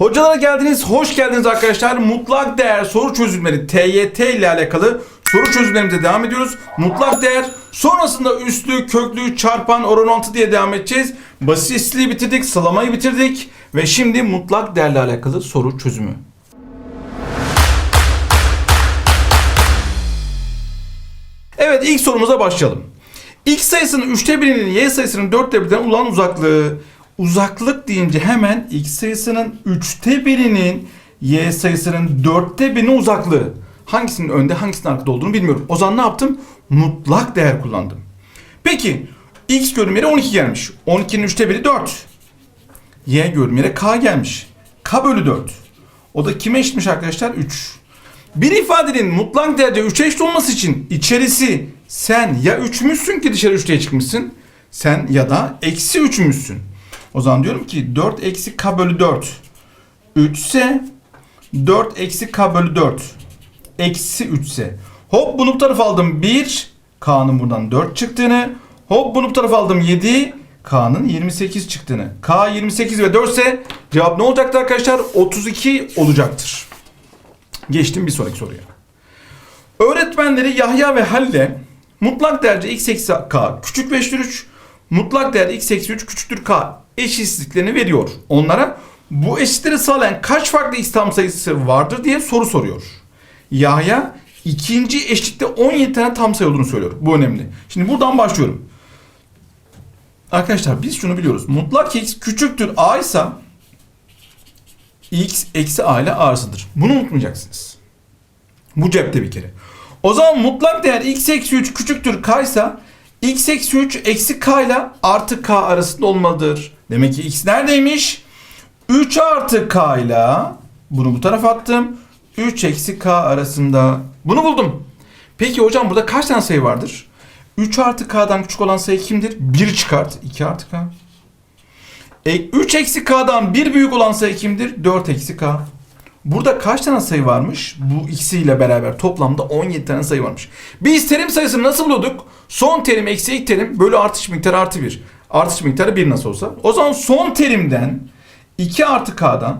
Hocalara geldiniz, hoş geldiniz arkadaşlar. Mutlak değer soru çözümleri TYT ile alakalı soru çözümlerimize devam ediyoruz. Mutlak değer sonrasında üslü, köklü, çarpan, oranantı diye devam edeceğiz. Basitliği bitirdik, sıralamayı bitirdik ve şimdi mutlak değerle alakalı soru çözümü. Evet ilk sorumuza başlayalım. X sayısının 3'te birinin Y sayısının 4'te birinden olan uzaklığı. Uzaklık deyince hemen X sayısının 3'te birinin Y sayısının 4'te birinin uzaklığı. Hangisinin önde hangisinin arkada olduğunu bilmiyorum. O zaman ne yaptım? Mutlak değer kullandım. Peki X görünüm yere 12 gelmiş. 12'nin 3'te biri 4. Y görünüm yere K gelmiş. K bölü 4. O da kime eşitmiş arkadaşlar? 3. Bir ifadenin mutlak değerde 3'e eşit olması için içerisi sen ya 3'müşsün ki dışarı 3 diye çıkmışsın. Sen ya da eksi 3'müşsün. O zaman diyorum ki 4 eksi k bölü 4 3 ise 4 eksi k bölü 4 eksi 3 ise hop bunu bu tarafa aldım. 1 k'nın buradan 4 çıktığını. Hop bunu bu tarafa aldım. 7 k'nın 28 çıktığını. K 28 ve 4 ise cevap ne olacaktır arkadaşlar? 32 olacaktır. Geçtim bir sonraki soruya. Öğretmenleri Yahya ve Halil'e mutlak değerce x eksi k küçük ve eşittir 3, mutlak değer x eksi 3 küçüktür k eşitsizliklerini veriyor. Onlara bu eşitleri sağlayan kaç farklı tam sayısı vardır diye soru soruyor. Yahya ikinci eşitlikte 17 tane tam sayı olduğunu söylüyor. Bu önemli. Şimdi buradan başlıyorum. Arkadaşlar biz şunu biliyoruz. Mutlak x küçüktür a ise x eksi a ile arasıdır. Bunu unutmayacaksınız. Bu cepte bir kere. O zaman mutlak değer x eksi 3 küçüktür k ise x eksi 3 eksi k ile artı k arasında olmalıdır. Demek ki x neredeymiş? 3 artı k ile bunu bu tarafa attım. 3 eksi k arasında. Bunu buldum. Peki hocam burada kaç tane sayı vardır? 3 artı k'dan küçük olan sayı kimdir? 1 çıkart. 2 artı k. E, 3 eksi k'dan 1 büyük olan sayı kimdir? 4 eksi k. Burada kaç tane sayı varmış? Bu ikisiyle beraber toplamda 17 tane sayı varmış. Biz terim sayısını nasıl buluyorduk? Son terim eksi ilk terim bölü artış miktarı artı 1. Artış miktarı 1 nasıl olsa. O zaman son terimden 2 artı k'dan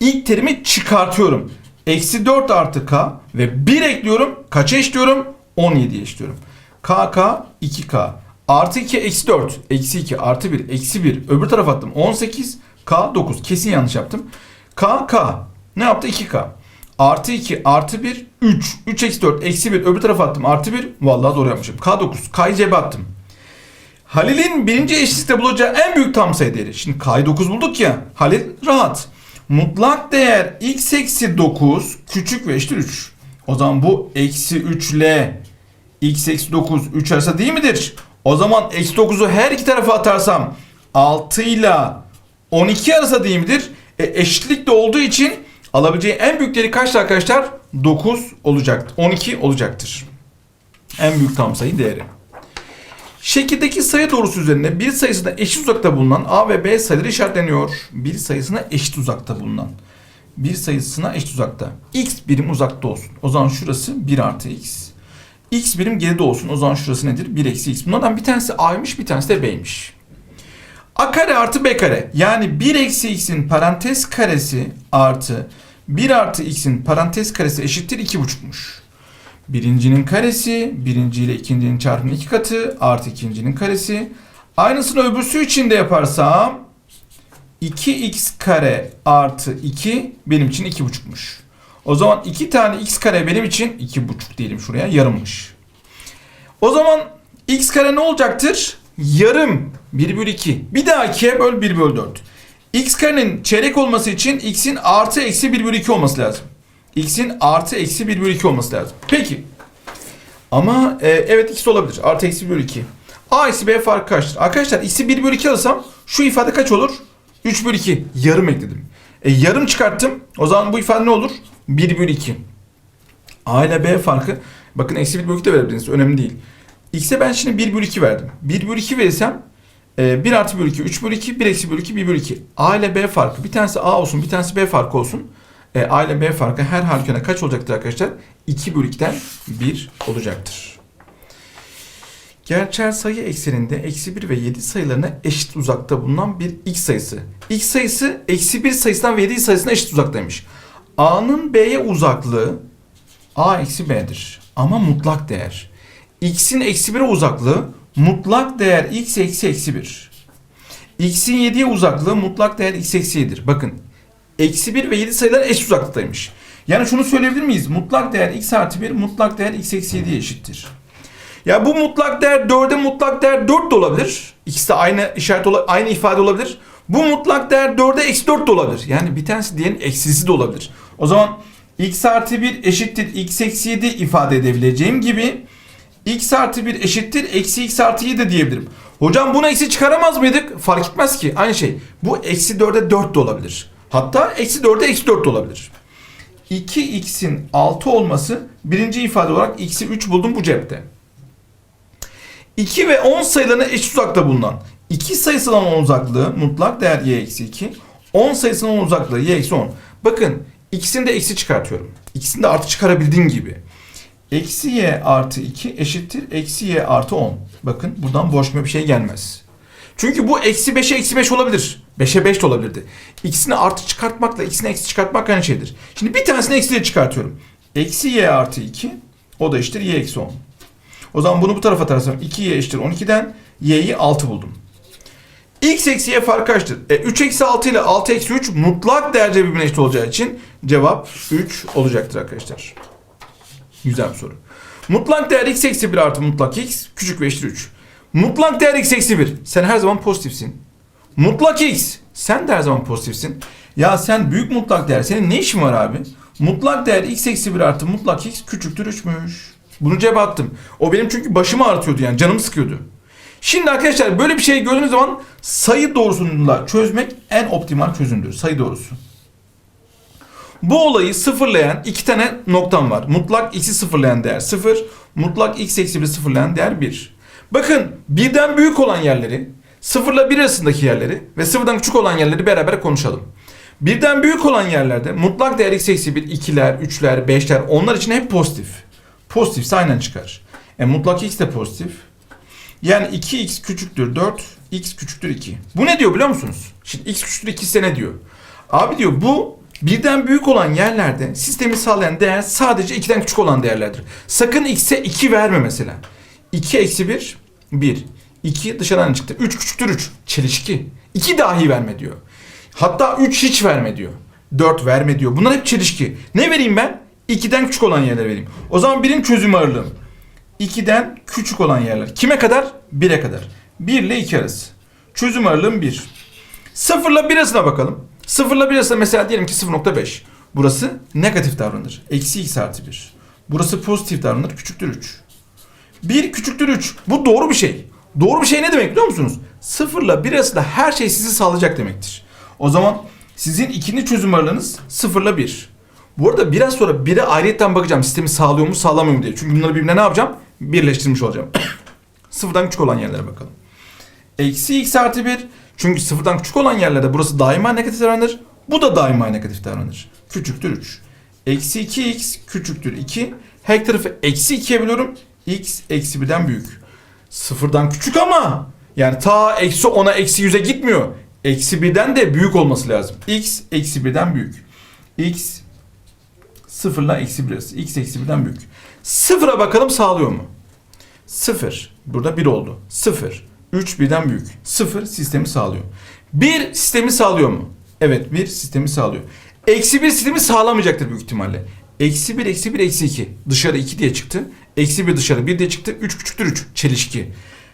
ilk terimi çıkartıyorum. Eksi 4 artı k ve 1 ekliyorum. Kaça eşliyorum? 17'ye eşliyorum. kk 2k artı 2 eksi 4 eksi 2 artı 1 eksi 1 öbür tarafa attım 18 k 9 kesin yanlış yaptım. k k ne yaptı 2k artı 2 artı 1 3 3 eksi 4 eksi 1 öbür tarafa attım artı 1 vallahi doğru yapmışım k 9 k'yı cebe attım. Halil'in birinci eşitlikte bulacağı en büyük tam sayı değeri. Şimdi k'yı 9 bulduk ya. Halil rahat. Mutlak değer x eksi 9 küçük ve eşittir 3. O zaman bu eksi 3 ile x eksi 9 3 arası değil midir? O zaman eksi 9'u her iki tarafa atarsam 6 ile 12 arası değil midir? E, eşitlik de olduğu için alabileceği en büyük değeri kaçtır arkadaşlar? 9 olacaktır. 12 olacaktır. En büyük tam sayı değeri. Şekildeki sayı doğrusu üzerinde bir sayısına eşit uzakta bulunan A ve B sayıları işaretleniyor. Bir sayısına eşit uzakta bulunan. Bir sayısına eşit uzakta. X birim uzakta olsun. O zaman şurası 1 artı X. X birim geride olsun. O zaman şurası nedir? 1 eksi X. Bunlardan bir tanesi A'ymış bir tanesi de B'ymiş. A kare artı B kare. Yani 1 eksi X'in parantez karesi artı 1 artı X'in parantez karesi eşittir 2,5'muş. Birincinin karesi, birinci ile ikincinin çarpımının iki katı artı ikincinin karesi. Aynısını öbürsü için de yaparsam 2x kare artı 2 benim için 2,5'muş. O zaman 2 tane x kare benim için 2,5 diyelim şuraya yarımmış. O zaman x kare ne olacaktır? Yarım 1 bölü 2. Bir daha 2'ye böl 1 bölü 4. x karenin çeyrek olması için x'in artı eksi 1 bölü 2 olması lazım. x'in artı eksi 1 bölü 2 olması lazım. Peki. Ama e, evet x olabilir. Artı eksi 1 bölü 2. A eksi B farkı kaçtır? Arkadaşlar x'i 1 bölü 2 alırsam şu ifade kaç olur? 3 bölü 2. Yarım ekledim. E, yarım çıkarttım. O zaman bu ifade ne olur? 1 bölü 2. A ile B farkı. Bakın eksi 1 bölü 2 de verebilirsiniz. Önemli değil. X'e ben şimdi 1 bölü 2 verdim. 1 bölü 2 verirsem e, 1 artı bölü 2, 3 bölü 2, 1 eksi bölü 2, 1 bölü 2. A ile B farkı. Bir tanesi A olsun, bir tanesi B farkı olsun. E, A ile B farkı her halükarda kaç olacaktır arkadaşlar? 2 bölü 2'den 1 olacaktır. Gerçel sayı ekseninde eksi 1 ve 7 sayılarına eşit uzakta bulunan bir x sayısı. x sayısı eksi 1 sayısından ve 7 sayısına eşit uzaktaymış. a'nın b'ye uzaklığı a eksi b'dir. Ama mutlak değer. x'in eksi 1'e uzaklığı mutlak değer x eksi eksi 1. x'in 7'ye uzaklığı mutlak değer x eksi 7'dir. Bakın eksi 1 ve 7 sayılar eşit uzaklıktaymış. Yani şunu söyleyebilir miyiz? Mutlak değer x artı 1 mutlak değer x eksi 7'ye eşittir. Ya bu mutlak değer 4'e mutlak değer 4 de olabilir. İkisi de aynı işaret ola- aynı ifade olabilir. Bu mutlak değer 4'e eksi 4 de olabilir. Yani bir tanesi diğerinin eksisi de olabilir. O zaman x artı 1 eşittir x eksi 7 ifade edebileceğim gibi x artı 1 eşittir eksi x artı 7 de diyebilirim. Hocam bunu eksi çıkaramaz mıydık? Fark etmez ki. Aynı şey. Bu eksi 4'e 4 de olabilir. Hatta eksi 4'e eksi 4 de olabilir. 2x'in 6 olması birinci ifade olarak x'i 3 buldum bu cepte. 2 ve 10 sayılarına eşit uzakta bulunan 2 sayısının 10 uzaklığı mutlak değer y eksi 2. 10 sayısının 10 uzaklığı y eksi 10. Bakın ikisini de eksi çıkartıyorum. İkisini de artı çıkarabildiğim gibi. Eksi y artı 2 eşittir eksi y artı 10. Bakın buradan boşma bir şey gelmez. Çünkü bu eksi 5'e eksi 5 olabilir. 5'e 5 de olabilirdi. İkisini artı çıkartmakla ikisini eksi çıkartmak aynı şeydir. Şimdi bir tanesini eksiye çıkartıyorum. Eksi y artı 2 o da eşittir y eksi 10. O zaman bunu bu tarafa atarsam 2y eşittir 12'den y'yi 6 buldum. x eksi y farkı kaçtır? E, 3 eksi 6 ile 6 eksi 3 mutlak derece birbirine eşit olacağı için cevap 3 olacaktır arkadaşlar. Güzel bir soru. Mutlak değer x eksi 1 artı mutlak x küçük ve eşittir 3. Mutlak değer x eksi 1. Sen her zaman pozitifsin. Mutlak x. Sen de her zaman pozitifsin. Ya sen büyük mutlak değer. Senin ne işin var abi? Mutlak değer x eksi 1 artı mutlak x küçüktür 3'müş. Bunu cebe attım. O benim çünkü başımı ağrıtıyordu yani canımı sıkıyordu. Şimdi arkadaşlar böyle bir şey gördüğünüz zaman sayı doğrusuyla çözmek en optimal çözümdür. Sayı doğrusu. Bu olayı sıfırlayan iki tane noktam var. Mutlak x'i sıfırlayan değer 0, mutlak x eksi 1'i sıfırlayan değer 1. Bakın birden büyük olan yerleri, sıfırla 1 arasındaki yerleri ve sıfırdan küçük olan yerleri beraber konuşalım. Birden büyük olan yerlerde mutlak değer x eksi 1, 2'ler, 3'ler, 5'ler onlar için hep pozitif. Pozitifse aynen çıkar. E mutlak x de pozitif. Yani 2x küçüktür 4, x küçüktür 2. Bu ne diyor biliyor musunuz? Şimdi x küçüktür 2 ise ne diyor? Abi diyor bu birden büyük olan yerlerde sistemi sağlayan değer sadece 2'den küçük olan değerlerdir. Sakın x'e 2 verme mesela. 2 eksi 1, 1. 2 dışarıdan çıktı. 3 küçüktür 3. Çelişki. 2 dahi verme diyor. Hatta 3 hiç verme diyor. 4 verme diyor. Bunlar hep çelişki. Ne vereyim ben? 2'den küçük olan yerlere vereyim. O zaman birin çözüm ağırlığım. 2'den küçük olan yerler. Kime kadar? 1'e kadar. 1 ile 2 arası. Çözüm ağırlığım 1. 0 ile 1 arasına bakalım. 0 ile 1 arasında mesela diyelim ki 0.5. Burası negatif davranır. Eksi x artı 1. Burası pozitif davranır. Küçüktür 3. 1 küçüktür 3. Bu doğru bir şey. Doğru bir şey ne demek biliyor musunuz? 0 ile 1 arasında her şey sizi sağlayacak demektir. O zaman sizin ikinci çözüm 0 ile 1. Bu arada biraz sonra 1'e ayrıyetten bakacağım sistemi sağlıyor mu sağlamıyor mu diye. Çünkü bunları birbirine ne yapacağım? Birleştirmiş olacağım. Sıfırdan küçük olan yerlere bakalım. Eksi x artı 1. Çünkü sıfırdan küçük olan yerlerde burası daima negatif davranır. Bu da daima negatif davranır. Küçüktür 3. Eksi 2x küçüktür 2. Her tarafı eksi 2'ye bölüyorum. x eksi 1'den büyük. Sıfırdan küçük ama yani ta eksi 10'a eksi 100'e gitmiyor. Eksi 1'den de büyük olması lazım. x eksi 1'den büyük. x 0 ile eksi 1 arası. x eksi 1'den büyük. Sıfıra bakalım sağlıyor mu? 0. Burada 1 oldu. 0. 3 birden büyük. 0 sistemi sağlıyor. 1 sistemi sağlıyor mu? Evet 1 sistemi sağlıyor. Eksi 1 sistemi sağlamayacaktır büyük ihtimalle. Eksi 1, eksi 1, eksi 2. Dışarı 2 diye çıktı. Eksi 1 dışarı 1 diye çıktı. 3 küçüktür 3. Çelişki.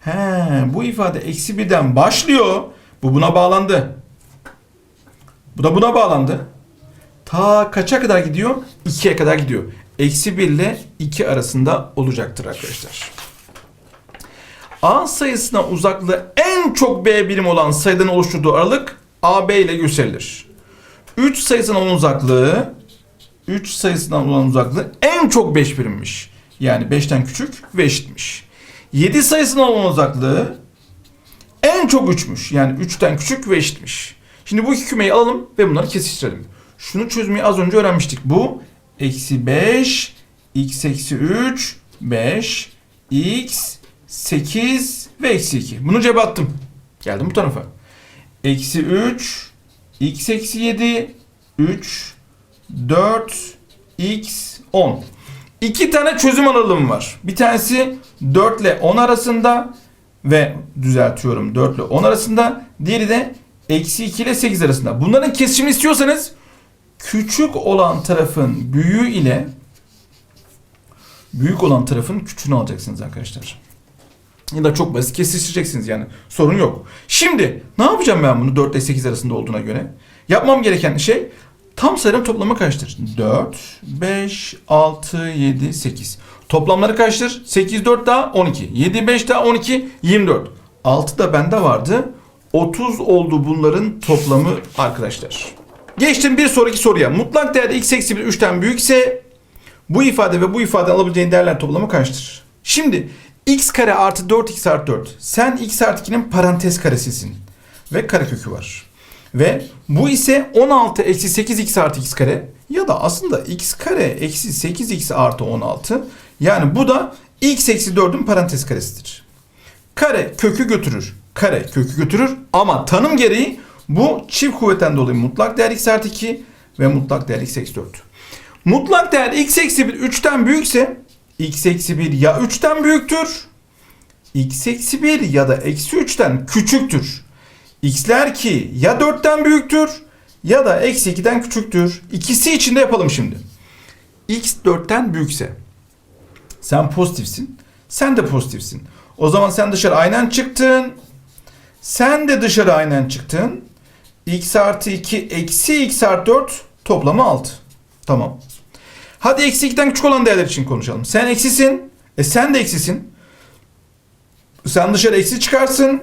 He, bu ifade eksi 1'den başlıyor. Bu buna bağlandı. Bu da buna bağlandı. Ta kaça kadar gidiyor? 2'ye kadar gidiyor. Eksi 1 ile 2 arasında olacaktır arkadaşlar. A sayısına uzaklığı en çok B birim olan sayıdan oluşturduğu aralık AB ile gösterilir. 3 sayısına olan uzaklığı 3 sayısından olan uzaklığı en çok 5 birimmiş. Yani 5'ten küçük ve eşitmiş. 7 sayısından olan uzaklığı en çok 3'müş. Yani 3'ten küçük ve eşitmiş. Şimdi bu iki kümeyi alalım ve bunları kesiştirelim. Şunu çözmeyi az önce öğrenmiştik. Bu eksi 5 x eksi 3 5 x 8 ve eksi 2. Bunu cebe attım. Geldim bu tarafa. Eksi 3, x eksi 7, 3, 4, x 10. İki tane çözüm aralığım var. Bir tanesi 4 ile 10 arasında ve düzeltiyorum 4 ile 10 arasında. Diğeri de eksi 2 ile 8 arasında. Bunların kesişimini istiyorsanız küçük olan tarafın büyüğü ile büyük olan tarafın küçüğünü alacaksınız arkadaşlar. Ya da çok basit kesiştireceksiniz yani. Sorun yok. Şimdi ne yapacağım ben bunu 4 ile 8 arasında olduğuna göre? Yapmam gereken şey tam sayının toplamı kaçtır? 4, 5, 6, 7, 8. Toplamları kaçtır? 8, 4 daha 12. 7, 5 daha 12, 24. 6 da bende vardı. 30 oldu bunların toplamı arkadaşlar. Geçtim bir sonraki soruya. Mutlak değerde x eksi 1 3'ten büyükse bu ifade ve bu ifade alabileceğin değerler toplamı kaçtır? Şimdi x kare artı 4x artı 4. Sen x artı 2'nin parantez karesisin. Ve karekökü var. Ve bu ise 16 eksi 8x artı x kare. Ya da aslında x kare eksi 8x artı 16. Yani bu da x eksi 4'ün parantez karesidir. Kare kökü götürür. Kare kökü götürür. Ama tanım gereği bu çift kuvvetten dolayı mutlak değer x artı 2 ve mutlak değer x eksi 4. Mutlak değer x eksi 1 3'ten büyükse x eksi 1 ya 3'ten büyüktür x eksi 1 ya da eksi 3'ten küçüktür. x'ler ki ya 4'ten büyüktür ya da eksi 2'den küçüktür. İkisi için de yapalım şimdi. x 4'ten büyükse sen pozitifsin. Sen de pozitifsin. O zaman sen dışarı aynen çıktın. Sen de dışarı aynen çıktın. x artı 2 eksi x artı 4 toplamı 6. Tamam. Hadi eksi 2'den küçük olan değerler için konuşalım. Sen eksisin. E sen de eksisin. Sen dışarı eksi çıkarsın.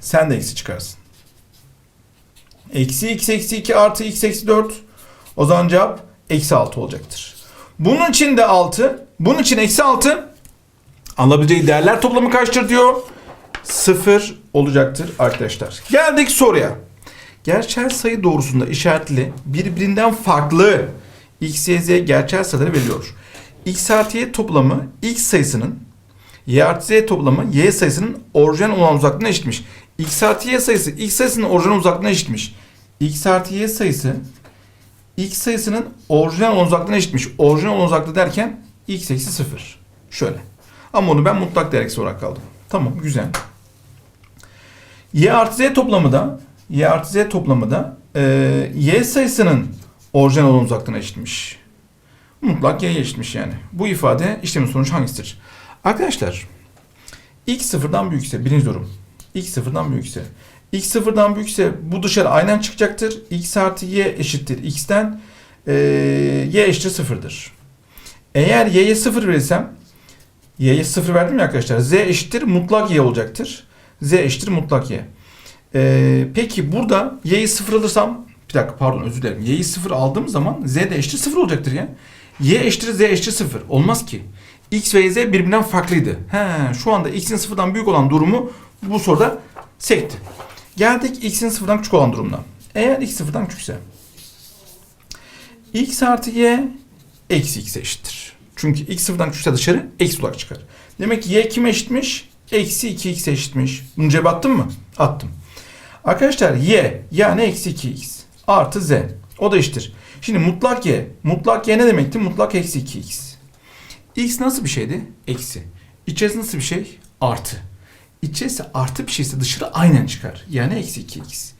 Sen de eksi çıkarsın. Eksi x eksi 2 artı x eksi 4. O zaman cevap eksi 6 olacaktır. Bunun için de 6. Bunun için eksi 6. Alabileceği değerler toplamı kaçtır diyor. 0 olacaktır arkadaşlar. Geldik soruya. Gerçel sayı doğrusunda işaretli birbirinden farklı x, y, z gerçel sayıları veriyor. x artı y toplamı x sayısının y artı z toplamı y sayısının orijinal olan uzaklığına eşitmiş. x artı y sayısı x sayısının orijinal uzaklığına eşitmiş. x artı y sayısı x sayısının orijinal olan uzaklığına eşitmiş. Orijinal olan uzaklığı derken x eksi 0. Şöyle. Ama onu ben mutlak değer eksi olarak kaldım. Tamam güzel. y artı z toplamı da y artı z toplamı da e, y sayısının orijinal olan uzaklığına eşitmiş. Mutlak y'ye eşitmiş yani. Bu ifade işlemin sonucu hangisidir? Arkadaşlar x sıfırdan büyükse birinci durum. x sıfırdan büyükse. x sıfırdan büyükse bu dışarı aynen çıkacaktır. x artı y eşittir x'ten e, y eşittir sıfırdır. Eğer y'ye sıfır verirsem y'ye sıfır verdim ya arkadaşlar. z eşittir mutlak y olacaktır. z eşittir mutlak y. E, peki burada y'yi sıfır alırsam dakika pardon özür dilerim. y'yi sıfır aldığım zaman z de eşittir sıfır olacaktır ya. y eşittir z eşittir sıfır. Olmaz ki x ve z birbirinden farklıydı. He, şu anda x'in sıfırdan büyük olan durumu bu soruda sekti. Geldik x'in sıfırdan küçük olan durumuna. Eğer x sıfırdan küçükse x artı y eksi x eşittir. Çünkü x sıfırdan küçükse dışarı eksi olarak çıkar. Demek ki y kime eşitmiş? Eksi 2x eşitmiş. Bunu cebe attım mı? Attım. Arkadaşlar y yani eksi 2x artı z. O da eşittir. Şimdi mutlak y. Mutlak y ne demekti? Mutlak eksi 2x. X nasıl bir şeydi? Eksi. İçerisi nasıl bir şey? Artı. İçerisi artı bir şeyse dışarı aynen çıkar. Yani eksi 2x.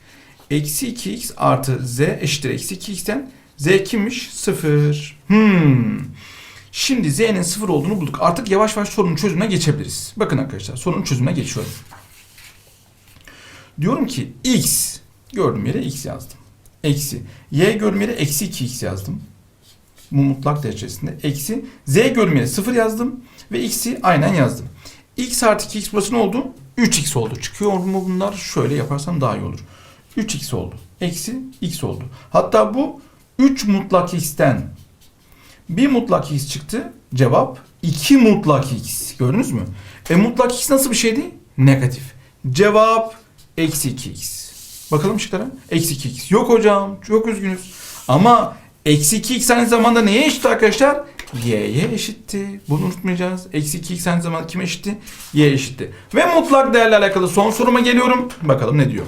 Eksi 2x artı z eşittir eksi 2x'ten z kimmiş? 0. Hmm. Şimdi z'nin 0 olduğunu bulduk. Artık yavaş yavaş sorunun çözümüne geçebiliriz. Bakın arkadaşlar sorunun çözümüne geçiyorum. Diyorum ki x gördüğüm yere x yazdım. Eksi. Y yere eksi 2x yazdım bu mutlak derecesinde eksi z görmeye 0 yazdım ve x'i aynen yazdım. x artı 2x burası ne oldu? 3x oldu. Çıkıyor mu bunlar? Şöyle yaparsam daha iyi olur. 3x oldu. Eksi x oldu. Hatta bu 3 mutlak x'ten bir mutlak x çıktı. Cevap 2 mutlak x. Gördünüz mü? E mutlak x nasıl bir şeydi? Negatif. Cevap eksi 2x. Bakalım şıklara. Eksi 2x. Yok hocam. Çok üzgünüz. Ama Eksi 2x aynı zamanda neye eşit arkadaşlar? y'ye eşitti. Bunu unutmayacağız. Eksi 2x aynı zamanda kime eşitti? Y eşitti. Ve mutlak değerle alakalı son soruma geliyorum. Bakalım ne diyor.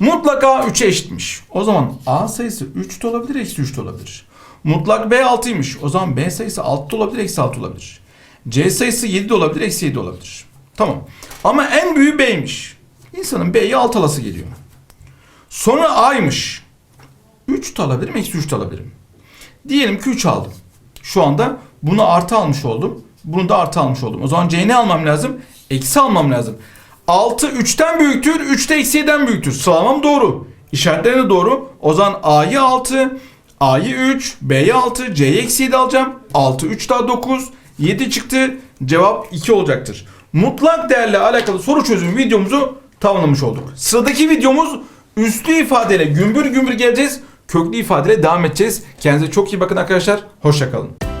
Mutlak A 3'e eşitmiş. O zaman A sayısı 3 de olabilir, eksi 3 de olabilir. Mutlak B 6'ymış. O zaman B sayısı 6 da olabilir, eksi 6 olabilir. C sayısı 7 de olabilir, eksi 7 olabilir. Tamam. Ama en büyüğü B'ymiş. İnsanın B'yi alt alası geliyor. Sonra A'ymış. 3 de alabilirim, eksi 3 de alabilirim. Diyelim ki 3 aldım. Şu anda bunu artı almış oldum. Bunu da artı almış oldum. O zaman C'yi ne almam lazım? Eksi almam lazım. 6 3'ten büyüktür, 3 de eksi 7'den büyüktür. Sıralamam doğru. İşaretleri de doğru. O zaman A'yı 6, A'yı 3, B'yi 6, C'yi eksi 7 alacağım. 6, 3 daha 9, 7 çıktı. Cevap 2 olacaktır. Mutlak değerle alakalı soru çözüm videomuzu tamamlamış olduk. Sıradaki videomuz üslü ifadeyle gümbür gümbür geleceğiz. Köklü ifadeyle devam edeceğiz. Kendinize çok iyi bakın arkadaşlar. Hoşçakalın.